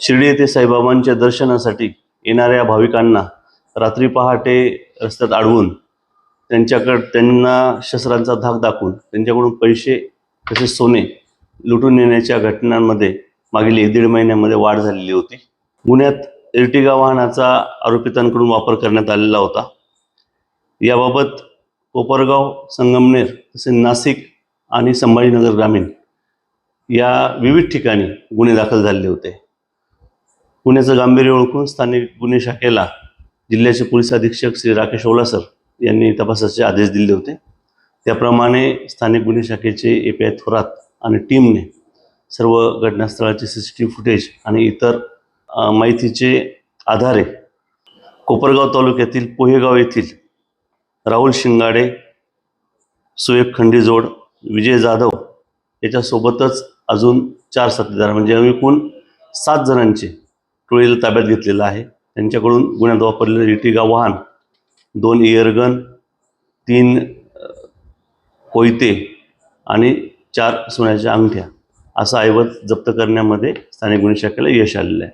शिर्डी येथे साईबाबांच्या दर्शनासाठी येणाऱ्या भाविकांना रात्री पहाटे रस्त्यात अडवून त्यांच्याकडे त्यांना शस्त्रांचा धाक दाखवून त्यांच्याकडून पैसे तसेच सोने लुटून नेण्याच्या घटनांमध्ये मागील एक दीड महिन्यामध्ये वाढ झालेली होती. गुन्ह्यात इर्टिगा वाहनाचा आरोपितांकडून वापर करण्यात आलेला होता. याबाबत कोपरगाव संगमनेर तसेच नाशिक आणि संभाजीनगर ग्रामीण या विविध ठिकाणी गुन्हे दाखल झालेले होते. गुन्ह्याचं गांभीर्य ओळखून स्थानिक गुन्हे शाखेला जिल्ह्याचे पोलीस अधीक्षक श्री राकेश ओलासर यांनी तपासाचे आदेश दिले होते. त्याप्रमाणे स्थानिक गुन्हे शाखेचे ए पी आय थोरात आणि टीमने सर्व घटनास्थळाचे C C T V footage आणि इतर माहितीचे आधारे कोपरगाव तालुक्यातील पोहेगाव येथील राहुल शिंगाडे सुएब खंडीजोड विजय जाधव याच्यासोबतच अजून चार साथीदार म्हणजे एकूण सात जणांचे टोळीला ताब्यात घेतलेलं आहे. त्यांच्याकडून गुन्ह्यात वापरलेलं इटिगा वाहन दोन इयरगन तीन कोयते आणि चार सोन्याच्या अंगठ्या असा ऐवज जप्त करण्यामध्ये स्थानिक गुन्हे शाखेला यश आलेलं आहे.